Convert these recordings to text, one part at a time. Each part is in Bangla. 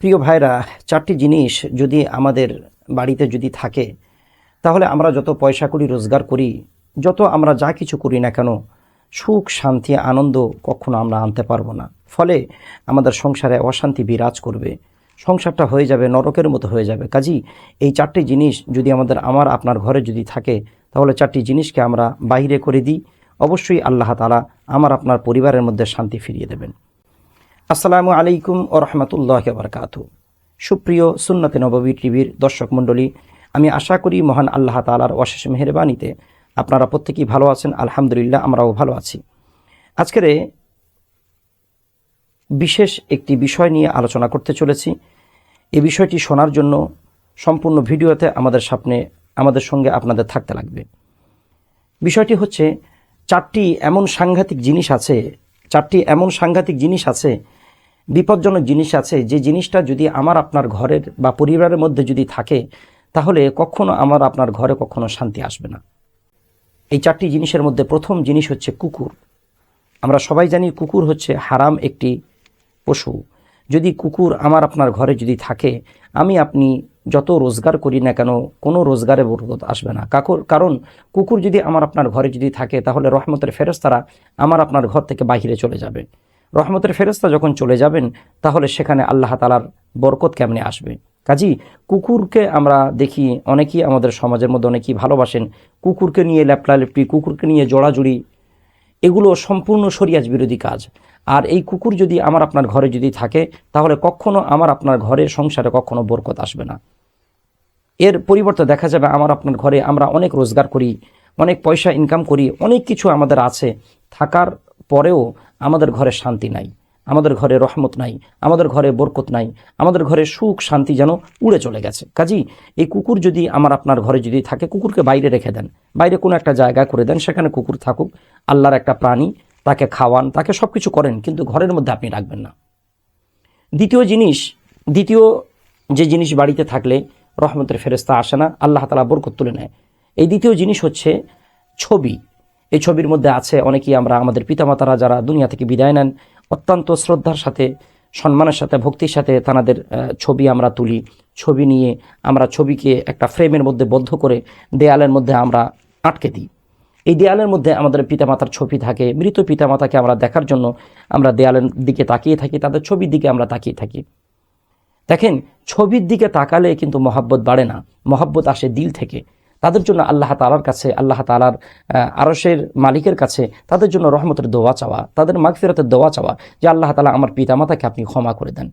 প্রিয় ভাইরা, চারটি জিনিস যদি আমাদের বাড়িতে যদি থাকে, তাহলে আমরা যত পয়সা করি, রোজগার করি, যত আমরা যা কিছু করি না কেন, সুখ, শান্তি, আনন্দ কখনো আমরা আনতে পারব না। ফলে আমাদের সংসারে অশান্তি বিরাজ করবে। সংসারটা হয়ে যাবে, নরকের মতো হয়ে যাবে। কাজী, এই চারটি জিনিস যদি আমাদের, আমার, আপনার ঘরে যদি থাকে, তাহলে চারটি জিনিসকে আমরা বাইরে করে দিই। অবশ্যই আল্লাহ তালা আমার, আপনার পরিবারের মধ্যে শান্তি ফিরিয়ে দেবেন। আসসালামু আলাইকুম ও রহমতুল্লাহ বারকাত সুপ্রিয় সুন্নতে নববী টিভির দর্শক মণ্ডলী, আমি আশা করি মহান আল্লাহ তালার অশেষ মেহরবানিতে আপনারা প্রত্যেকেই ভালো আছেন, আলহামদুলিল্লাহ আমরাও ভালো আছি। আজকের বিশেষ একটি বিষয় নিয়ে আলোচনা করতে চলেছি। এই বিষয়টি শোনার জন্য সম্পূর্ণ ভিডিওতে আমাদের সামনে, আমাদের সঙ্গে আপনাদের থাকতে লাগবে। বিষয়টি হচ্ছে, চারটি এমন সাংঘাতিক জিনিস আছে, চারটি এমন সাংঘাতিক জিনিস আছে বিপজ্জনক জিনিস আছে। যে জিনিসটা যদি আমার আপনার ঘরের বা পরিবারের মধ্যে যদি থাকে, তাহলে কখনো আমার আপনার ঘরে কখনো শান্তি আসবে না। এই চারটি জিনিসের মধ্যে প্রথম জিনিস হচ্ছে কুকুর। আমরা সবাই জানি কুকুর হচ্ছে হারাম একটি পশু। যদি কুকুর আমার আপনার ঘরে যদি থাকে, আমি আপনি যত রোজগার করি না কেন, কোনো রোজগারে বরকত আসবে না। কাকুর, কারণ কুকুর যদি আমার আপনার ঘরে যদি থাকে, তাহলে রহমতের ফেরস্তারা আমার আপনার ঘর থেকে বাহিরে চলে যাবে। রহমতের ফেরস্তা যখন চলে যাবেন, তাহলে সেখানে আল্লাহ তালার বরকত কেমনে আসবে? কাজী, কুকুরকে আমরা দেখি অনেকেই আমাদের সমাজের মধ্যে অনেকেই ভালোবাসেন। কুকুরকে নিয়ে ল্যাপলালেপটি, কুকুরকে নিয়ে জোড়াজুড়ি, এগুলো সম্পূর্ণ শরিয়াজ বিরোধী কাজ। আর এই কুকুর যদি আমার আপনার ঘরে যদি থাকে, তাহলে কখনো আমার আপনার ঘরে সংসারে কখনো বরকত আসবে না। এর পরিবর্তে দেখা যাবে আমার আপনার ঘরে আমরা অনেক রোজগার করি, অনেক পয়সা ইনকাম করি, অনেক কিছু আমাদের আছে, থাকার পরেও আমাদের ঘরে শান্তি নাই, আমাদের ঘরে রহমত নাই, আমাদের ঘরে বরকত নাই, আমাদের ঘরে সুখ শান্তি যেন উড়ে চলে গেছে। কাজী, এই কুকুর যদি আমার আপনার ঘরে যদি থাকে, কুকুরকে বাইরে রেখে দেন, বাইরে কোনো একটা জায়গা করে দেন, সেখানে কুকুর থাকুক, আল্লাহর একটা প্রাণী, তাকে খাওয়ান, তাকে সব কিছু করেন, কিন্তু ঘরের মধ্যে আপনি রাখবেন না। দ্বিতীয় জিনিস, দ্বিতীয় যে জিনিস বাড়িতে থাকলে রহমতের ফেরেস্তা আসে না, আল্লাহ তালা বরকত তুলে নেয়। এই দ্বিতীয় জিনিস হচ্ছে ছবি। এই ছবির মধ্যে আছে অনেকেই আমরা আমাদের পিতামাতারা যারা দুনিয়া থেকে বিদায় নেন, অত্যন্ত শ্রদ্ধার সাথে, সম্মানের সাথে, ভক্তির সাথে তাদের ছবি আমরা তুলি। ছবি নিয়ে আমরা ছবিকে একটা ফ্রেমের মধ্যে বদ্ধ করে দেয়ালের মধ্যে আমরা আটকে দিই। এই দেয়ালের মধ্যে আমাদের পিতামাতার ছবি থাকে। মৃত পিতামাতাকে আমরা দেখার জন্য আমরা দেয়ালের দিকে তাকিয়ে থাকি, তাদের ছবির দিকে আমরা তাকিয়ে থাকি। দেখেন, ছবির দিকে তাকালে কিন্তু মহাব্বত বাড়ে না। মহাব্বত আসে দিল থেকে। তাদের জন্য আল্লাহ তালার কাছে, আল্লাহ তালার আরসের মালিকের কাছে তাদের জন্য রহমতের দোয়া চাওয়া, তাদের মাগফিরাতের দোয়া চাওয়া যে আল্লাহ তালা আমার পিতামাতাকে আপনি ক্ষমা করে দেন।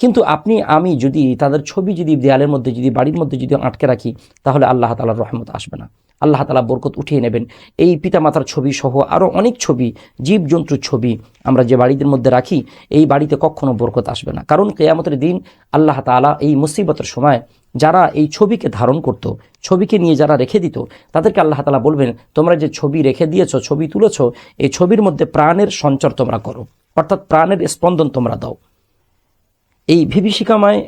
কিন্তু আপনি, আমি যদি তাদের ছবি যদি দেয়ালের মধ্যে, যদি বাড়ির মধ্যে যদি আটকে রাখি, তাহলে আল্লাহ তালার রহমত আসবে না। আল্লাহ তালা বরকত উঠিয়ে নেবেন। এই পিতামাতার ছবি সহ আরও অনেক ছবি, জীবজন্তুর ছবি আমরা যে বাড়িদের মধ্যে রাখি, এই বাড়িতে কখনো বরকত আসবে না। কারণ কেয়ামতের দিন আল্লাহ তালা এই মুসিবতের সময় যারা এই ছবিকে ধারণ করত, ছবিকে নিয়ে যারা রেখে দিত, তাদেরকে আল্লাহ তালা বলবেন, তোমরা যে ছবি রেখে দিয়েছ, ছবি তুলেছ, এই ছবির মধ্যে প্রাণের সঞ্চর তোমরা করো। অর্থাৎ প্রাণের স্পন্দন তোমরা দাও। এই বিভীষিকাময়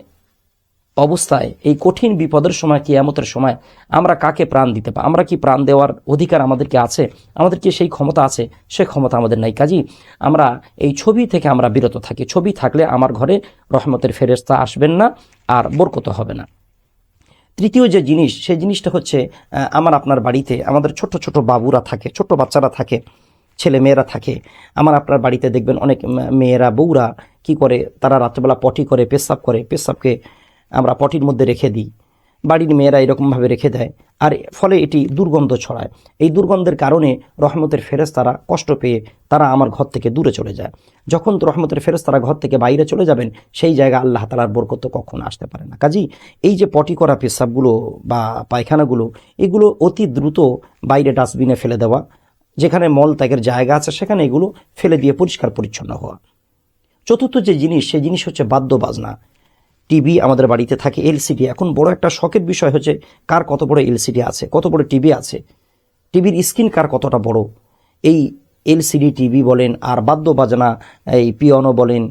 অবস্থায় এই কঠিন বিপদের সময়, কিয়ামতের সময় আমরা কাকে প্রাণ দিতে পারি আমরা কি প্রাণ দেওয়ার অধিকার আমাদেরকে আছে? আমাদের কি সেই ক্ষমতা আছে? সে ক্ষমতা আমাদের নাই। কাজী, আমরা এই ছবি থেকে আমরা বিরত থাকি। ছবি থাকলে আমার ঘরে রহমতের ফেরেস্তা আসবেন না আর বরকত হবে না। তৃতীয় যে জিনিস, সেই জিনিসটা হচ্ছে আমার আপনার বাড়িতে আমাদের ছোট ছোট বাবুরা থাকে ছোট বাচ্চারা থাকে, ছেলে মেয়েরা থাকে। আমার আপনার বাড়িতে দেখবেন অনেক মেয়েরা, বউরা কি করে, তারা রাত্রেবেলা পটি করে, পেশাব করে। পেশাবকে আমরা পটির মধ্যে রেখে দিই। বাড়ির মেয়েরা এরকমভাবে রেখে দেয়। আর ফলে এটি দুর্গন্ধ ছড়ায়। এই দুর্গন্ধের কারণে রহমতের ফেরেস্তারা কষ্ট পেয়ে তারা আমার ঘর থেকে দূরে চলে যায়। যখন রহমতের ফেরেস্তারা ঘর থেকে বাইরে চলে যাবেন, সেই জায়গা আল্লাহ তালার বরকত কখনো আসতে পারে না। কাজী এই যে পটি করা পেশাবগুলো বা পায়খানাগুলো, এগুলো অতি দ্রুত বাইরে ডাস্টবিনে ফেলে দেওয়া, যেখানে মল ত্যাগের জায়গা আছে, সেখানে এগুলো ফেলে দিয়ে পরিষ্কার পরিচ্ছন্ন হওয়া। চতুর্থ যে জিনিস, সেই জিনিস হচ্ছে বাদ্য বাজনা টিভি আমাদের বাড়িতে থাকে, এলসিডি। এখন বড় একটা শখের বিষয় হচ্ছে, কার কত বড় এলসিডি আছে, কত বড় টিভি আছে? টিভির স্ক্রিন কার কতটা বড়? এই এলসিডি টিভি বলেন, আর বাদ্য বাজনা এই পিয়ানো বলেন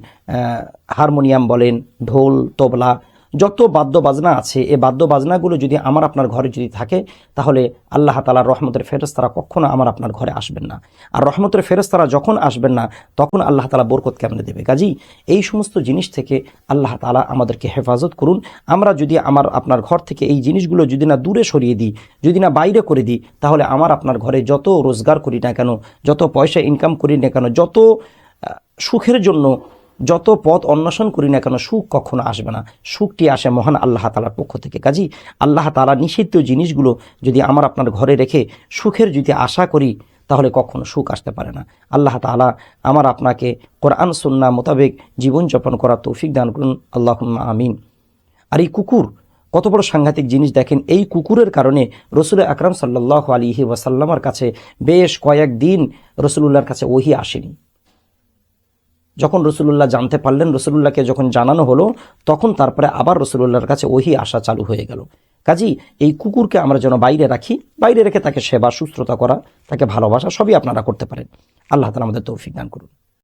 হারমোনিয়াম বলেন, ঢোল, তবলা যত বাদ্য বাজনা আছে এই বাদ্য বাজনাগুলো যদি আমার আপনার ঘরে যদি থাকে, তাহলে আল্লাহ তালার রহমতের ফেরস্তারা কখনো আমার আপনার ঘরে আসবেন না। আর রহমতের ফেরস্তারা যখন আসবেন না, তখন আল্লাহ তালা বরকত কেমনে দেবে? কাজী, এই সমস্ত জিনিস থেকে আল্লাহ তালা আমাদেরকে হেফাজত করুন। আমরা যদি আমার আপনার ঘর থেকে এই জিনিসগুলো যদি না দূরে সরিয়ে দিই, যদি না বাইরে করে দিই, তাহলে আমার আপনার ঘরে যত রোজগার করি না কেন, যত পয়সা ইনকাম করি না কেন, যত সুখের জন্য যত পথ অন্বেষণ করি না কেন, সুখ কখনো আসবে না। সুখটি আসে মহান আল্লাহ তালার পক্ষ থেকে। কাজী, আল্লাহ তালা নিষিদ্ধ জিনিসগুলো যদি আমার আপনার ঘরে রেখে সুখের যদি আশা করি, তাহলে কখনো সুখ আসতে পারে না। আল্লাহ তালা আমার আপনাকে কোরআন সুন্না মোতাবেক জীবনযাপন করার তৌফিক দান করুন। আল্লাহ আমিন। আর এই কুকুর, কত বড় সাংঘাতিক জিনিস দেখেন। এই কুকুরের কারণে রসুল আকরাম সাল্লাহ আলিহি ওয়াসাল্লামার কাছে বেশ কয়েকদিন রসুলুল্লাহর কাছে ওহি আসেনি। যখন রসুলুল্লাহ জানতে পারলেন, রসুলুল্লাহকে যখন জানানো হলো, তখন তারপরে আবার রসুলুল্লাহর কাছে ওহি আসা চালু হয়ে গেল। কাজী এই কুকুরকে আমরা যেন বাইরে রাখি, বাইরে রেখে তাকে সেবা, সুস্থতা করা, তাকে ভালোবাসা, সবই আপনারা করতে পারেন। আল্লাহ তালা আমাদের তৌফিক দান করুন।